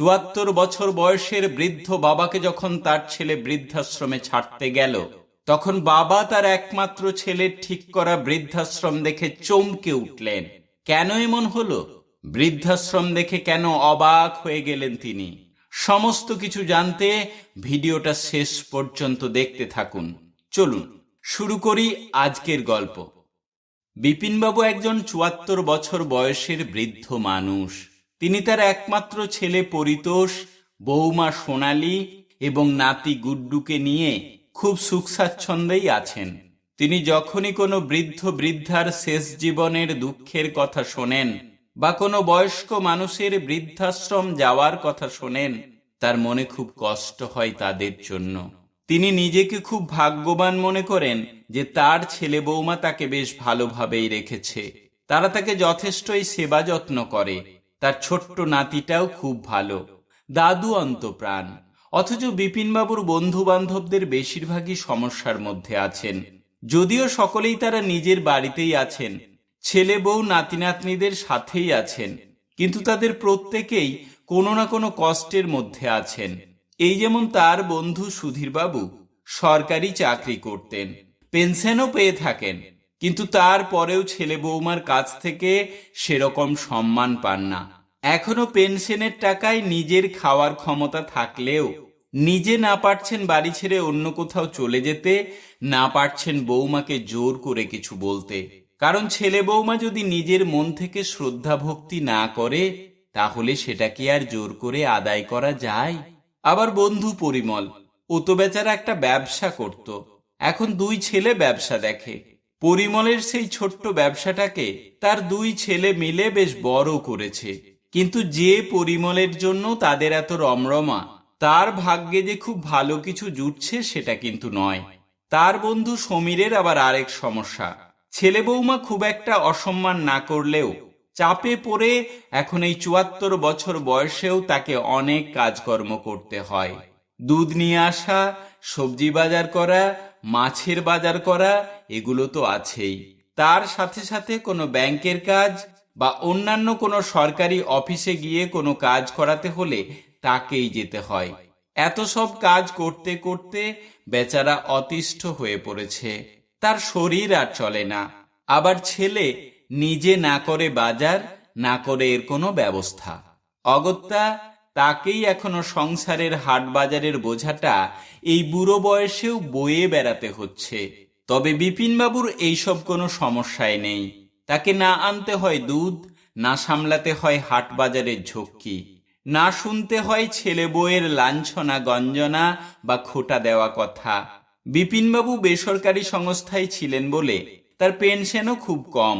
চুয়াত্তর বছর বয়সের বৃদ্ধ বাবাকে যখন তার ছেলে বৃদ্ধাশ্রমে ছাড়তে গেল, তখন বাবা তার একমাত্র ছেলের ঠিক করা বৃদ্ধাশ্রম দেখে চমকে উঠলেন। কেন এমন হলো? বৃদ্ধাশ্রম দেখে কেন অবাক হয়ে গেলেন তিনি। সমস্ত কিছু জানতে ভিডিওটা শেষ পর্যন্ত দেখতে থাকুন। চলুন, শুরু করি আজকের গল্প। বিপিনবাবু একজন চুয়াত্তর বছর বয়সের বৃদ্ধ মানুষ। তিনি তার একমাত্র ছেলে পরিতোষ বৌমা সোনালী এবং নাতি গুড্ডুকে নিয়ে খুব সুখ স্বাচ্ছন্দ্যেই আছেন। তিনি যখনই কোনো বৃদ্ধ বৃদ্ধার শেষ জীবনের দুঃখের কথা শোনেন বা কোনো বয়স্ক মানুষের বৃদ্ধাশ্রম যাওয়ার কথা শোনেন, তার মনে খুব কষ্ট হয় তাদের জন্য। তিনি নিজেকে খুব ভাগ্যবান মনে করেন যে তার ছেলে বৌমা তাকে বেশ ভালোভাবেই রেখেছে। তারা তাকে যথেষ্টই সেবা যত্ন করে। তার ছোট্ট নাতিটাও খুব ভালো। দাদু অন্তপ্রাণ। অথচ বিপিনবাবুর বন্ধু বান্ধবদের বেশিরভাগই সমস্যার মধ্যে আছেন। যদিও সকলেই তারা নিজের বাড়িতেই আছেন। ছেলে বউ নাতি নাতনিদের সাথেই আছেন। কিন্তু তাদের প্রত্যেকেই কোনো না কোনো কষ্টের মধ্যে আছেন। এই যেমন তার বন্ধু সুধীরবাবু সরকারি চাকরি করতেন, পেনশনও পেয়ে থাকেন, কিন্তু তারপরেও ছেলে বৌমার কাছ থেকে সেরকম সম্মান পান না। এখনও পেনশনের টাকায় নিজের খাওয়ার ক্ষমতা থাকলেও নিজে না পারছেন বাড়ি ছেড়ে অন্য কোথাও চলে যেতে, না পারছেন বৌমাকে জোর করে কিছু বলতে। কারণ ছেলে বৌমা যদি নিজের মন থেকে শ্রদ্ধা ভক্তি না করে, তাহলে সেটা কি আর জোর করে আদায় করা যায়? আবার বন্ধু পরিমল, ও তো বেচারা একটা ব্যবসা করত। এখন দুই ছেলে ব্যবসা দেখে। পরিমলের সেই ছোট্ট ব্যবসাটাকে তার দুই ছেলে মিলে বেশ বড় করেছে। কিন্তু যে পরিমলের জন্য তাদের এত রমরমা, তার ভাগ্যে যে খুব ভালো কিছু জুটছে সেটা কিন্তু নয়। তার বন্ধু সমীরের আবার আরেক সমস্যা। ছেলে বৌমা খুব একটা অসম্মান না করলেও চাপে পড়ে এখন এই চুয়াত্তর বছর বয়সেও তাকে অনেক কাজকর্ম করতে হয়। দুধ নিয়ে আসা, সবজি বাজার করা, মাছের বাজার করা, এগুলো তো আছেই। তার সাথে সাথে কোনো ব্যাংকের কাজ বা অন্যান্য কোনো সরকারি অফিসে গিয়ে কোনো কাজ করাতে হলে তাকেই যেতে হয়। এত সব কাজ করতে করতে বেচারা অতিষ্ঠ হয়ে পড়েছে। তার শরীর আর চলে না। আবার ছেলে নিজে না করে বাজার, না করে এর কোনো ব্যবস্থা। অগত্যা তাকেই এখনও সংসারের হাট বাজারের বোঝাটা এই বুড়ো বয়সেও বয়ে বেড়াতে হচ্ছে। তবে বিপিনবাবুর এইসব কোনো সমস্যায় নেই। তাকে না আনতে হয় দুধ, না সামলাতে হয় হাট বাজারের ঝক্কি, না শুনতে হয় ছেলে বউয়ের লাঞ্ছনা, গঞ্জনা বা খোটা দেওয়া কথা। বিপিনবাবু বেসরকারি সংস্থায় ছিলেন বলে তার পেনশনও খুব কম।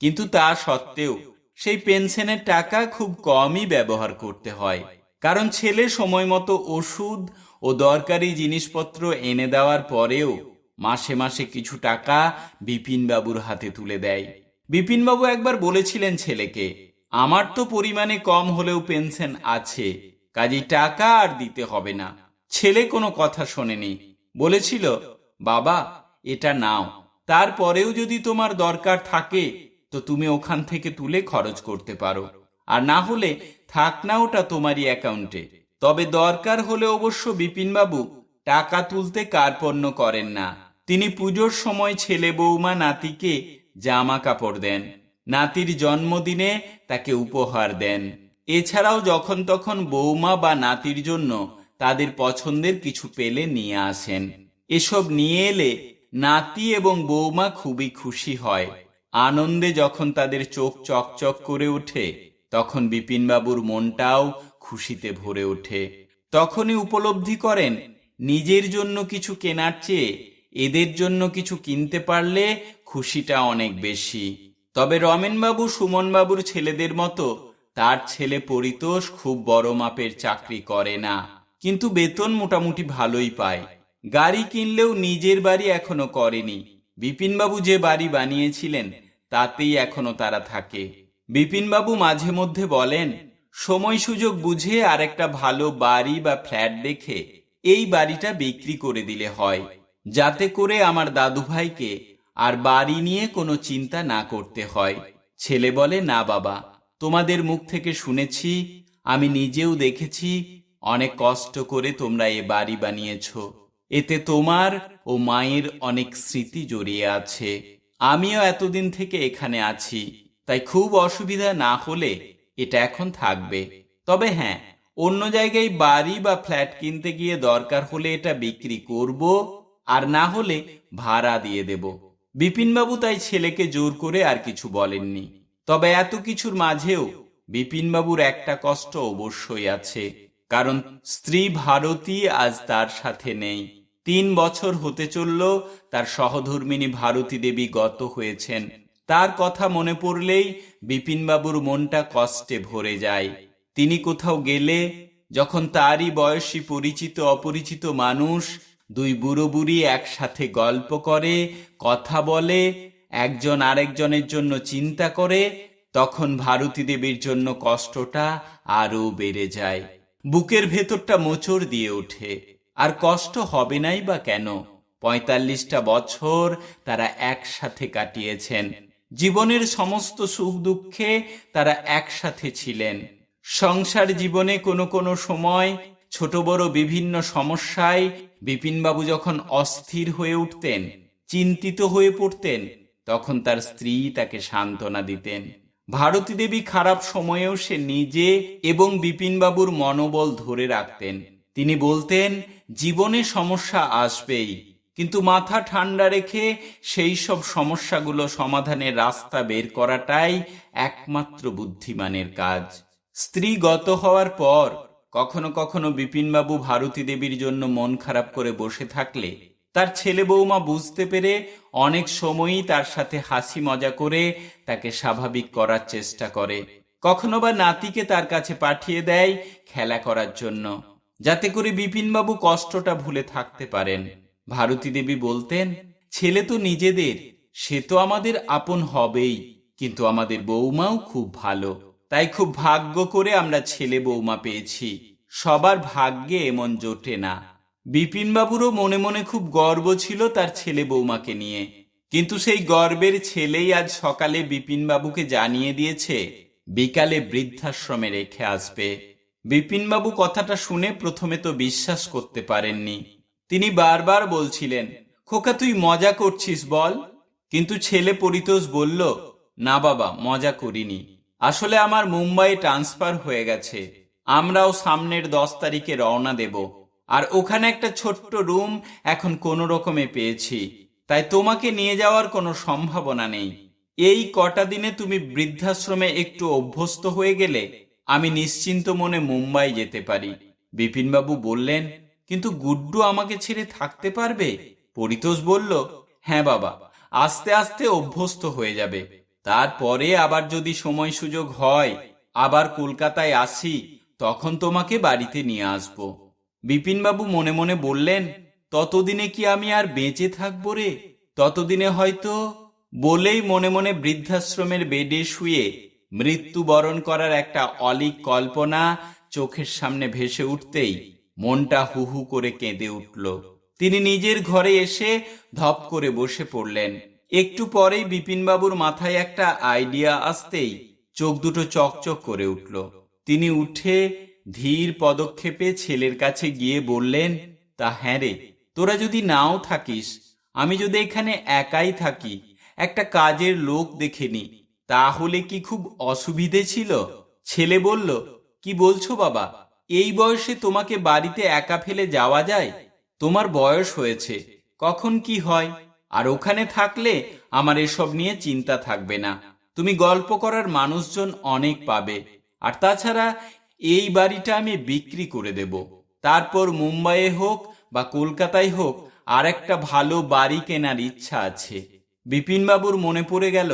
কিন্তু তা সত্ত্বেও সেই পেনশনের টাকা খুব কমই ব্যবহার করতে হয়। কারণ ছেলে সময় মতো ওষুধ ও দরকারি জিনিসপত্র এনে দেওয়ার পরেও মাসে মাসে কিছু টাকা বিপিনবাবুর হাতে তুলে দেয়। বিপিনবাবু একবার বলেছিলেন ছেলেকে, আমার তো পরিমাণে কম হলেও পেনশন আছে কাজেই টাকা আর দিতে হবে না। ছেলে কোনো কথা শোনেনি। বলেছিল, বাবা, এটা নাও। তারপরেও যদি তোমার দরকার থাকে, তো তুমি ওখান থেকে তুলে খরচ করতে পারো। আর না হলে থাক না ওটা তোমারই অ্যাকাউন্টে। তবে দরকার হলে অবশ্য বিপিনবাবু টাকা তুলতে কার্পণ্য করেন না। তিনি পুজোর সময় ছেলে বৌমা নাতিকে জামা কাপড় দেন। নাতির জন্মদিনে তাকে উপহার দেন। এছাড়াও যখন তখন বৌমা বা নাতির জন্য তাদের পছন্দের কিছু পেলে নিয়ে আসেন। এসব নিয়ে এলে নাতি এবং বৌমা খুবই খুশি হয়। আনন্দে যখন তাদের চোখ চকচক করে ওঠে, তখন বিপিনবাবুর মনটাও খুশিতে ভরে ওঠে। তখনই উপলব্ধি করেন, নিজের জন্য কিছু কেনার চেয়ে এদের জন্য কিছু কিনতে পারলে খুশিটা অনেক বেশি। তবে রমেনবাবু, সুমনবাবুর ছেলেদের মতো তার ছেলে পরিতোষ খুব বড় মাপের চাকরি করে না, কিন্তু বেতন মোটামুটি ভালোই পায়। গাড়ি কিনলেও নিজের বাড়ি এখনও করেনি। বিপিনবাবু যে বাড়ি বানিয়েছিলেন, তাতেই এখনও তারা থাকে। বিপিনবাবু মাঝে মধ্যে বলেন, সময় সুযোগ বুঝে আর একটা ভালো বাড়ি বা ফ্ল্যাট দেখে এই বাড়িটা বিক্রি করে দিলে হয়। যাতে করে আমার দাদু ভাইকে আর বাড়ি নিয়ে কোনো চিন্তা না করতে হয়। ছেলে বলে, না বাবা, তোমাদের মুখ থেকে শুনেছি, আমি নিজেও দেখেছি, অনেক কষ্ট করে তোমরা এ বাড়ি বানিয়েছ। এতে তোমার ও মায়ের অনেক স্মৃতি জড়িয়ে আছে। আমিও এতদিন থেকে এখানে আছি, তাই খুব অসুবিধা না হলে এটা এখন থাকবে। তবে হ্যাঁ অন্য জায়গায় বাড়ি বা ফ্ল্যাট কিনতে গিয়ে দরকার হলে এটা বিক্রি করব আর না হলে ভাড়া দিয়ে দেব। বিপিনবাবু তাই ছেলেকে জোর করে আর কিছু বলেননি। তবে এত কিছুর মাঝেও বিপিনবাবুর একটা কষ্ট অবশ্যই আছে, কারণ স্ত্রী ভারতী আজ তার সাথে নেই। তিন বছর হতে চলল, তার সহধর্মিনী ভারতী দেবী গত হয়েছেন। তার কথা মনে পড়লেই বিপিনবাবুর মনটা কষ্টে ভরে যায়। তিনি কোথাও গেলে, যখন তারই বয়সী পরিচিত অপরিচিত মানুষ দুই বুড়ো বুড়ি একসাথে গল্প করে, কথা বলে, একজন আরেকজনের জন্য চিন্তা করে, তখন ভারতী দেবীর জন্য কষ্টটা আরও বেড়ে যায়। বুকের ভেতরটা মোচড় দিয়ে ওঠে। আর কষ্ট হবে নাই বা কেন? পঁয়তাল্লিশটা বছর তারা একসাথে কাটিয়েছেন। জীবনের সমস্ত সুখ দুঃখে তারা একসাথে ছিলেন। সংসার জীবনে কোনো কোনো সময় ছোট বড় বিভিন্ন সমস্যায় বিপিনবাবু যখন অস্থির হয়ে উঠতেন, চিন্তিত হয়ে পড়তেন, তখন তার স্ত্রী তাকে সান্ত্বনা দিতেন। ভারতী দেবী খারাপ সময়েও সে নিজে এবং বিপিনবাবুর মনোবল ধরে রাখতেন। তিনি বলতেন, জীবনে সমস্যা আসবেই, কিন্তু মাথা ঠান্ডা রেখে সেই সব সমস্যাগুলো সমাধানের রাস্তা বের করাটাই একমাত্র বুদ্ধিমানের কাজ। স্ত্রী গত হওয়ার পর কখনো কখনো বিপিনবাবু ভারতী দেবীর জন্য মন খারাপ করে বসে থাকলে তার ছেলে বৌমা বুঝতে পেরে অনেক সময়ই তার সাথে হাসি মজা করে তাকে স্বাভাবিক করার চেষ্টা করে। কখনো বা নাতিকে তার কাছে পাঠিয়ে দেয় খেলা করার জন্য। যাতে করে বিপিনবাবু কষ্টটা ভুলে থাকতে পারেন। ভারতী দেবী বলতেন, ছেলে তো নিজেদের, সে তো আমাদের আপন হবেই, কিন্তু আমাদের বৌমাও খুব ভালো। তাই খুব ভাগ্য করে আমরা ছেলে বৌমা পেয়েছি। সবার ভাগ্যে এমন জোটে না। বিপিনবাবুরও মনে মনে খুব গর্ব ছিল তার ছেলে বৌমাকে নিয়ে। কিন্তু সেই গর্বের ছেলেই আজ সকালে বিপিনবাবুকে জানিয়ে দিয়েছে, বিকালে বৃদ্ধাশ্রমে রেখে আসবে। বিপিনবাবু কথাটা শুনে প্রথমে তো বিশ্বাস করতে পারেননি। তিনি বারবার বলছিলেন, খোকা তুই মজা করছিস বল। কিন্তু ছেলে পরিতোষ বলল, না বাবা, মজা করিনি। আসলে আমার মুম্বাই ট্রান্সফার হয়ে গেছে। আমরাও সামনের দশ তারিখে রওনা দেব। আর ওখানে একটা ছোট্ট রুম এখন কোনো রকমে পেয়েছি। তাই তোমাকে নিয়ে যাওয়ার কোনো সম্ভাবনা নেই। এই কটা দিনে তুমি বৃদ্ধাশ্রমে একটু অভ্যস্ত হয়ে গেলে আমি নিশ্চিন্ত মনে মুম্বাই যেতে পারি। বিপিনবাবু বললেন, কিন্তু গুড্ডু আমাকে ছেড়ে থাকতে পারবে? পরিতোষ বলল হ্যাঁ বাবা, আস্তে আস্তে অভ্যস্ত হয়ে যাবে। তারপরে আবার যদি সময় সুযোগ হয়, আবার কলকাতায় আসি, তখন তোমাকে বাড়িতে নিয়ে আসব। বিপিনবাবু মনে মনে বললেন, ততদিনে কি আমি আর বেঁচে থাকব রে? ততদিনে হয়তো বলেই মনে মনে বৃদ্ধাশ্রমের বেডে শুয়ে মৃত্যুবরণ করার একটা অলিক কল্পনা চোখের সামনে ভেসে উঠতেই মনটা হুহু করে কেঁদে উঠল। তিনি নিজের ঘরে এসে ধপ করে বসে পড়লেন। একটু পরেই বিপিনবাবুর মাথায় একটা আইডিয়া আসতেই চোখ দুটো চকচক করে উঠল। তিনি উঠে ধীর পদক্ষেপে ছেলের কাছে গিয়ে বললেন, তা হ্যাঁ রে, তোরা যদি নাও থাকিস, আমি যদি এখানে একাই থাকি, একটা কাজের লোক দেখে নি, তাহলে কি খুব অসুবিধে ছিল? ছেলে বলল, কি বলছো বাবা, এই বয়সে তোমাকে বাড়িতে একা ফেলে যাওয়া যায়? তোমার বয়স হয়েছে, কখন কি হয়? আর ওখানে থাকলে আমার এসব নিয়ে চিন্তা থাকবে না। তুমি গল্প করার মানুষজন অনেক পাবে। আর তাছাড়া এই বাড়িটা আমি বিক্রি করে দেব। তারপর মুম্বাইয়ে হোক বা কলকাতায় হোক, আর একটা ভালো বাড়ি কেনার ইচ্ছা আছে। বিপিনবাবুর মনে পড়ে গেল,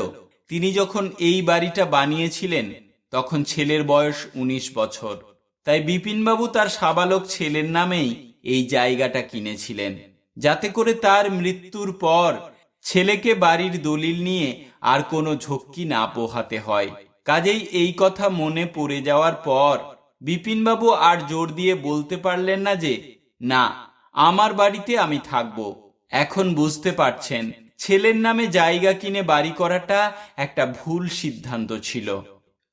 তিনি যখন এই বাড়িটা বানিয়েছিলেন, তখন ছেলের বয়স উনিশ বছর। তাই বিপিনবাবু তার সাবালক ছেলের নামেই এই জায়গাটা কিনেছিলেন। যাতে করে তার মৃত্যুর পর ছেলেকে বাড়ির দলিল নিয়ে আর কোনো ঝক্কি না পোহাতে হয়। কাজেই এই কথা মনে পড়ে যাওয়ার পর বিপিনবাবু আর জোর দিয়ে বলতে পারলেন না যে, না, আমার বাড়িতে আমি থাকব। এখন বুঝতে পারছেন, ছেলের নামে জায়গা কিনে বাড়ি করাটা একটা ভুল সিদ্ধান্ত ছিল।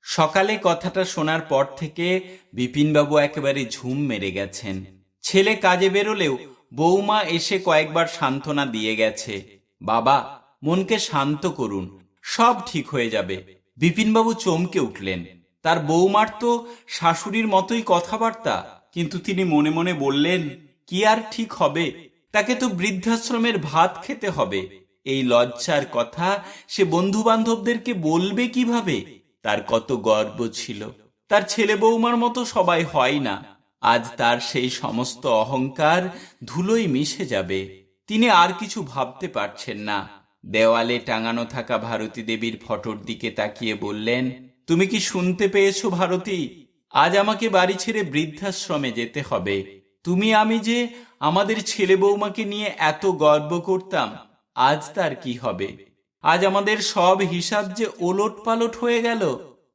সকালে কথাটা শোনার পর থেকে বিপিনবাবু একেবারে ঝুম মেরে গেছেন। ছেলে কাজে বেরোলেও বৌমা এসে কয়েকবার সান্ত্বনা দিয়ে গেছে। বাবা, মনকে শান্ত করুন, সব ঠিক হয়ে যাবে। বিপিনবাবু চমকে উঠলেন। তার বৌমার তো শাশুড়ির মতোই কথাবার্তা, কিন্তু তিনি মনে মনে বললেন, কি আর ঠিক হবে? তাকে তো বৃদ্ধাশ্রমের ভাত খেতে হবে। এই লজ্জার কথা সে বন্ধু বান্ধবদেরকে বলবে কীভাবে? তার কত গর্ব ছিল। তার ছেলে বৌমার মতো সবাই হয় না। আজ তার সেই সমস্ত অহংকার ধুলোই মিশে যাবে। তিনি আর কিছু ভাবতে পারছেন না। দেওয়ালে টাঙানো থাকা ভারতী দেবীর ফটোর দিকে তাকিয়ে বললেন, তুমি কি শুনতে পেয়েছ ভারতী? আজ আমাকে বাড়ি ছেড়ে বৃদ্ধাশ্রমে যেতে হবে। তুমি আমি যে আমাদের ছেলে বৌমাকে নিয়ে এত গর্ব করতাম, আজ তার কি হবে? আজ আমাদের সব হিসাব যে ওলট পালট হয়ে গেল।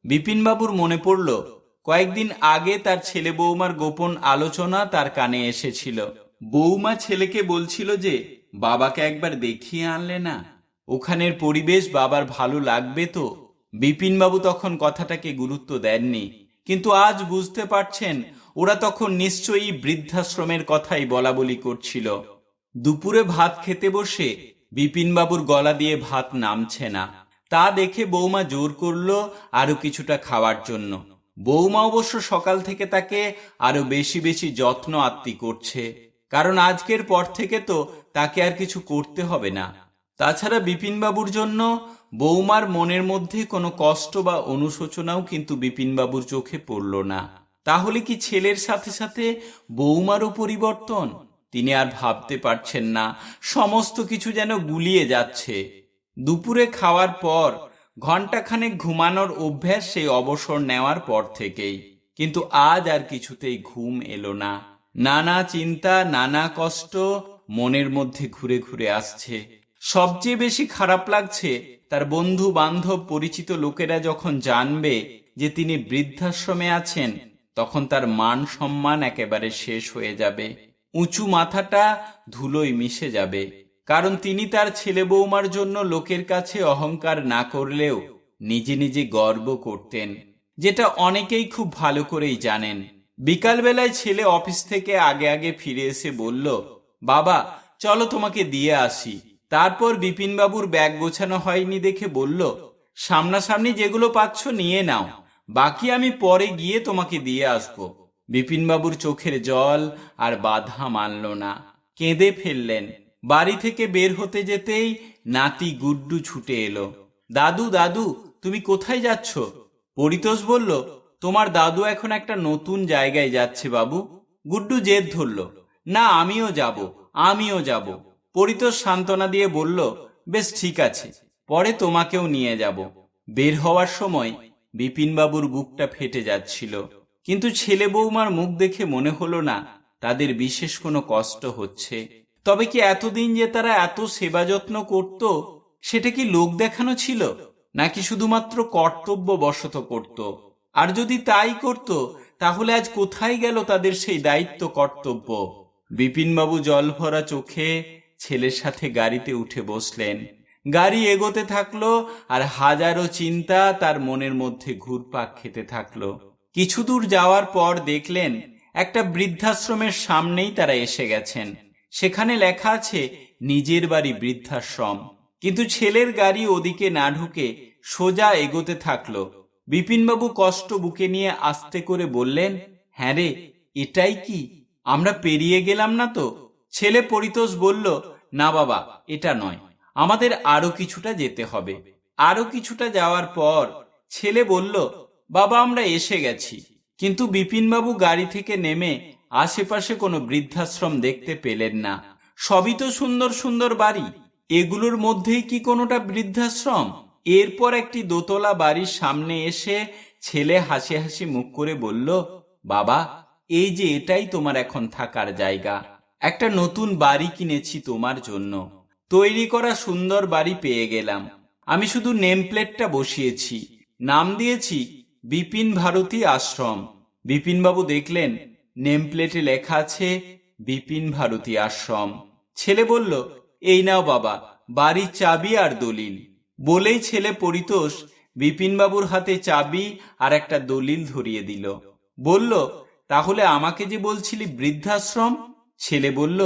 বিপিনবাবুর মনে পড়ল কয়েকদিন আগে তার ছেলে বৌমার গোপন আলোচনা তার কানে এসেছিল। বৌমা ছেলেকে বলছিল যে, বাবাকে একবার দেখিয়ে আনলে না, ওখানের পরিবেশ বাবার ভালো লাগবে তো। বিপিনবাবু তখন কথাটাকে গুরুত্ব দেননি। কিন্তু আজ বুঝতে পারছেন, ওরা তখন নিশ্চয়ই বৃদ্ধাশ্রমের কথাই বলা বলি করছিল। দুপুরে ভাত খেতে বসে বিপিনবাবুর গলা দিয়ে ভাত নামছে না। তা দেখে বৌমা জোর করল আরও কিছুটা খাওয়ার জন্য। বৌমা অবশ্য সকাল থেকে তাকে আরও বেশি বেশি যত্ন আত্মি করছে। কারণ আজকের পর থেকে তো তাকে আর কিছু করতে হবে না। তাছাড়া বিপিনবাবুর জন্য বৌমার মনের মধ্যে কোনো কষ্ট বা অনুশোচনাও কিন্তু বিপিনবাবুর চোখে পড়ল না। তাহলে কি ছেলের সাথে সাথে বৌমারও পরিবর্তন? তিনি আর ভাবতে পারছেন না। সমস্ত কিছু যেন গুলিয়ে যাচ্ছে। দুপুরে খাওয়ার পর ঘন্টাখানেক ঘুমানোর অভ্যাস সেই অবসর নেওয়ার পর থেকেই। কিন্তু আজ আর কিছুতেই ঘুম এলো না। নানা চিন্তা, নানা কষ্ট মনের মধ্যে ঘুরে ঘুরে আসছে। সবচেয়ে বেশি খারাপ লাগছে তার বন্ধু বান্ধব পরিচিত লোকেরা যখন জানবে যে তিনি বৃদ্ধাশ্রমে আছেন, তখন তার মান সম্মান একেবারে শেষ হয়ে যাবে। উঁচু মাথাটা ধুলোয় মিশে যাবে। কারণ তিনি তার ছেলে বৌমার জন্য লোকের কাছে অহংকার না করলেও নিজে নিজে গর্ব করতেন, যেটা অনেকেই খুব ভালো করেই জানেন। বিকালবেলায় ছেলে অফিস থেকে আগে আগে ফিরে এসে বলল, বাবা, চলো তোমাকে দিয়ে আসি। তারপর বিপিনবাবুর ব্যাগ গোছানো হয়নি দেখে বলল, সামনাসামনি যেগুলো পাচ্ছ নিয়ে নাও, বাকি আমি পরে গিয়ে তোমাকে দিয়ে আসব। বিপিনবাবুর চোখের জল আর বাধা মানল না, কেঁদে ফেললেন। বাড়ি থেকে বের হতে যেতেই নাতি গুড্ডু ছুটে এলো। দাদু দাদু, তুমি কোথায় যাচ্ছ? পরিতোষ বলল, তোমার দাদু এখন একটা নতুন জায়গায় যাচ্ছে বাবু। গুড্ডু জেদ ধরল, না, আমিও যাব আমিও যাব। পরিতোষ সান্ত্বনা দিয়ে বলল, বেশ ঠিক আছে, পরে তোমাকেও নিয়ে যাব। বের হওয়ার সময় বিপিনবাবুর বুকটা ফেটে যাচ্ছিল। কিন্তু ছেলে বৌমার মুখ দেখে মনে হলো না, তাদের বিশেষ কোনো কষ্ট হচ্ছে। তবে কি এতদিন যে তারা এত সেবা যত্ন করত, সেটা কি লোক দেখানো ছিল? নাকি শুধুমাত্র কর্তব্য বশত করত? আর যদি তাই করত, তাহলে আজ কোথায় গেল তাদের সেই দায়িত্ব কর্তব্য? বিপিনবাবু জল ভরা চোখে ছেলের সাথে গাড়িতে উঠে বসলেন। গাড়ি এগোতে থাকল আর হাজারো চিন্তা তার মনের মধ্যে ঘুরপাক খেতে থাকল। কিছু দূর যাওয়ার পর দেখলেন, একটা বৃদ্ধাশ্রমের সামনেই তারা এসে গেছেন। সেখানে লেখা আছে, নিজের বাড়ি বৃদ্ধাশ্রম। কিন্তু ছেলের গাড়ি ওদিকে না ঢুকে সোজা এগোতে থাকল। বিপিনবাবু কষ্ট বুকে নিয়ে আস্তে করে বললেন হ্যাঁ রে, এটাই কি? আমরা পেরিয়ে গেলাম না তো? ছেলে পরিতোষ বলল, না বাবা, এটা নয়। আমাদের আরও কিছুটা যেতে হবে। আরও কিছুটা যাওয়ার পর ছেলে বলল, বাবা, আমরা এসে গেছি। কিন্তু বিপিনবাবু গাড়ি থেকে নেমে আশেপাশে কোনো বৃদ্ধাশ্রম দেখতে পেলেন না। সবই তো সুন্দর সুন্দর বাড়ি। এগুলোর মধ্যেই কি কোনোটা বৃদ্ধাশ্রম? এরপর একটি দোতলা বাড়ির সামনে এসে ছেলে হাসি হাসি মুখ করে বলল, বাবা, এই যে এটাই তোমার এখন থাকার জায়গা। একটা নতুন বাড়ি কিনেছি তোমার জন্য। তৈরি করা সুন্দর বাড়ি পেয়ে গেলাম। আমি শুধু নেম প্লেটটা বসিয়েছি। নাম দিয়েছি, বিপিন ভারতী আশ্রম। বিপিনবাবু দেখলেন নেম প্লেটে লেখা আছে, বিপিন ভারতী আশ্রম। ছেলে বলল, এই নাও বাবা, বাড়ির চাবি আর দলিল। বলেই ছেলে পরিতোষ বিপিনবাবুর হাতে চাবি আর একটা দলিল ধরিয়ে দিল। বলল, তাহলে আমাকে যে বলছিলি বৃদ্ধাশ্রম? ছেলে বলল,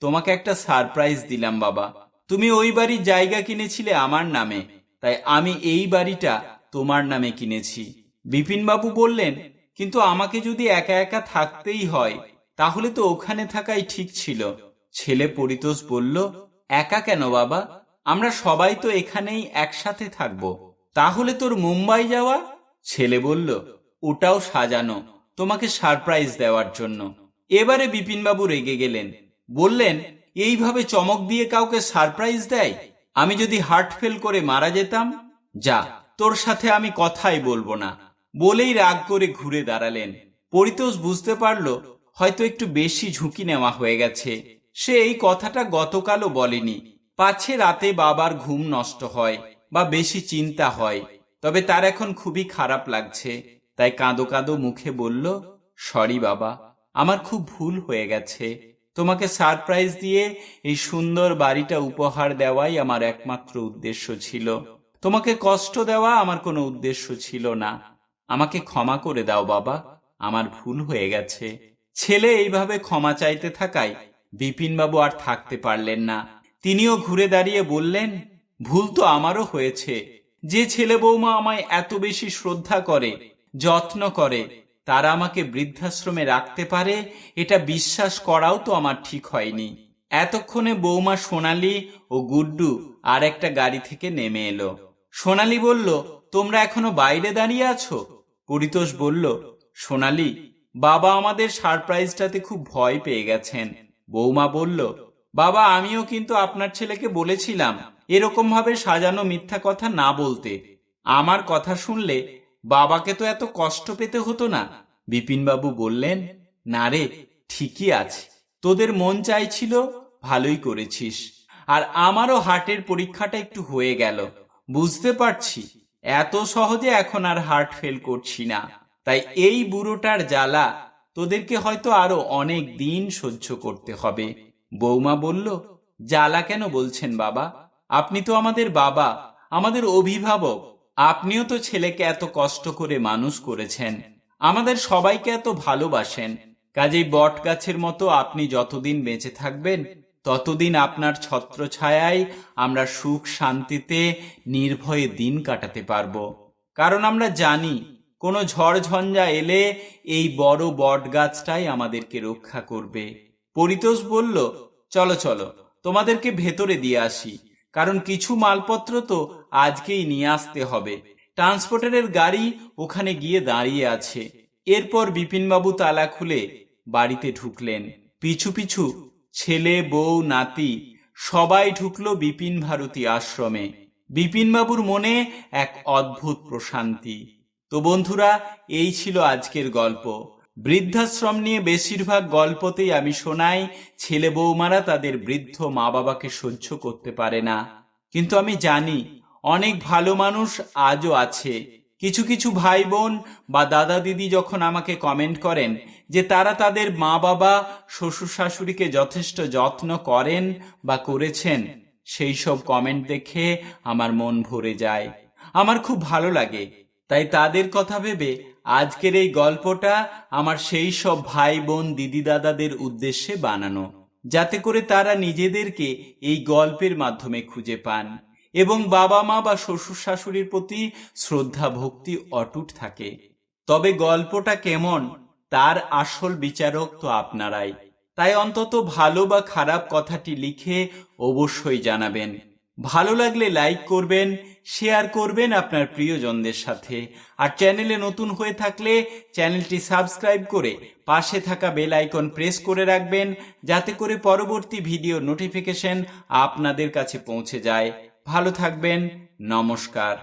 তোমাকে একটা সারপ্রাইজ দিলাম বাবা। তুমি ওই বাড়ির জায়গা কিনেছিলে আমার নামে, তাই আমি এই বাড়িটা তোমার নামে কিনেছি। বিপিনবাবু বললেন কিন্তু আমাকে যদি একা একা থাকতেই হয়, তাহলে তো ওখানে থাকাই ঠিক ছিল। ছেলে পরিতোষ বলল, একা কেন বাবা? আমরা সবাই তো এখানেই একসাথে থাকব। তাহলে তোর মুম্বাই যাওয়া? ছেলে বলল, ওটাও সাজানো, তোমাকে সারপ্রাইজ দেওয়ার জন্য। এবারে বিপিনবাবু রেগে গেলেন। বললেন, এইভাবে চমক দিয়ে কাউকে সারপ্রাইজ দেয়? আমি যদি হার্ট ফেল করে মারা যেতাম, যা, তোর সাথে আমি কথাই বলব না। বলেই রাগ করে ঘুরে দাঁড়ালেন। পরিতোষ বুঝতে পারল, হয়তো একটু বেশি ঝুঁকি নেওয়া হয়ে গেছে। সে এই কথাটা গতকালও বলেনি। পাছে রাতে বাবার ঘুম নষ্ট হয় বা বেশি চিন্তা হয়, তবে তার এখন খুবই খারাপ লাগছে। তাই কাঁদো কাঁদো মুখে বলল, সরি বাবা, আমার খুব ভুল হয়ে গেছে। তোমাকে সারপ্রাইজ দিয়ে এই সুন্দর বাড়িটা উপহার দেওয়াই আমার একমাত্র উদ্দেশ্য ছিল। তোমাকে কষ্ট দেওয়া আমার কোনো উদ্দেশ্য ছিল না। আমাকে ক্ষমা করে দাও বাবা, আমার ভুল হয়ে গেছে। ছেলে এইভাবে ক্ষমা চাইতে থাকায় বিপিনবাবু আর থাকতে পারলেন না। তিনিও ঘুরে দাঁড়িয়ে বললেন, ভুল তো আমারও হয়েছে। যে ছেলে বৌমা আমায় এত বেশি শ্রদ্ধা করে, যত্ন করে, তারা আমাকে বৃদ্ধাশ্রমে রাখতে পারে, এটা বিশ্বাস করাও তো আমার ঠিক হয়নি। এতক্ষণে বৌমা সোনালি ও গুড্ডু আর একটা গাড়ি থেকে নেমে এলো। সোনালি বলল, তোমরা এখনও বাইরে দাঁড়িয়ে আছো? পরিতোষ বলল, সোনালি, বাবা আমাদের সারপ্রাইজটাতে খুব ভয় পেয়ে গেছেন। বৌমা বলল, বাবা, আমিও কিন্তু আপনার ছেলেকে বলেছিলাম এরকম ভাবে সাজানো মিথ্যা কথা না বলতে। আমার কথা শুনলে বাবাকে তো এত কষ্ট পেতে হতো না। বিপিনবাবু বললেন, না রে, ঠিকই আছে। তোদের মন চাইছিল ভালোই করেছিস। আর আমারও হার্টের পরীক্ষাটা একটু হয়ে গেল। বুঝতে পারছি এত সহজে এখন আর হার্ট ফেল করছি না। তাই এই বুড়োটার জ্বালা তোদেরকে হয়তো আরও অনেক দিন সহ্য করতে হবে। বৌমা বলল, জ্বালা কেন বলছেন বাবা? আপনি তো আমাদের বাবা, আমাদের অভিভাবক। আপনিও তো ছেলেকে এত কষ্ট করে মানুষ করেছেন। আমাদের সবাইকে এত ভালোবাসেন। কাজেই বট গাছের মতো আপনি যতদিন বেঁচে থাকবেন ততদিন আপনার ছত্র ছায়ায় আমরা সুখ শান্তিতে নির্ভয়ে দিন কাটাতে পারব। কারণ আমরা জানি, কোনো ঝড় ঝঞ্ঝা এলে এই বড় বট গাছটাই আমাদেরকে রক্ষা করবে। পরিতোষ বলল, চলো চলো, তোমাদেরকে ভেতরে দিয়ে আসি, কারণ কিছু মালপত্র তো আজকেই নিয়ে আসতে হবে। ট্রান্সপোর্টারের গাড়ি ওখানে গিয়ে দাঁড়িয়ে আছে। এরপর বিপিনবাবু তালা খুলে বাড়িতে ঢুকলেন। পিছু পিছু ছেলে, বউ, নাতি, সবাই ঢুকলো বিপিন ভারতী আশ্রমে। বিপিনবাবুর মনে এক অদ্ভুত প্রশান্তি। তো বন্ধুরা, এই ছিল আজকের গল্প। বৃদ্ধাশ্রম নিয়ে বেশিরভাগ গল্পতেই আমি শোনাই, ছেলে বৌমারা তাদের বৃদ্ধ মা বাবাকে সহ্য করতে পারে না। কিন্তু আমি জানি, অনেক ভালো মানুষ আজও আছে। কিছু কিছু ভাই বোন বা দাদা দিদি যখন আমাকে কমেন্ট করেন যে তারা তাদের মা বাবা, শ্বশুর শাশুড়িকে যথেষ্ট যত্ন করেন বা করেছেন, সেই সব কমেন্ট দেখে আমার মন ভরে যায়। আমার খুব ভালো লাগে। তাই তাদের কথা ভেবে আজকের এই গল্পটা আমার সেই সব ভাই, বোন, দিদি, দাদাদের উদ্দেশ্যে বানানো, যাতে করে তারা নিজেদেরকে এই গল্পের মাধ্যমে খুঁজে পান এবং বাবা মা বা শ্বশুর শাশুড়ির প্রতি শ্রদ্ধা, ভক্তি অটুট থাকে। তবে গল্পটা কেমন তার আসল বিচারক তো আপনারাই। তাই অন্তত ভালো বা খারাপ কথাটি লিখে অবশ্যই জানাবেন। ভালো লাগলে লাইক করবেন, শেয়ার করবেন আপনার প্রিয়জনদের সাথে। আর চ্যানেলে নতুন হয়ে থাকলে চ্যানেলটি সাবস্ক্রাইব করে পাশে থাকা বেল আইকন প্রেস করে রাখবেন, যাতে করে পরবর্তী ভিডিও নোটিফিকেশন আপনাদের কাছে পৌঁছে যায়। ভালো থাকবেন, নমস্কার।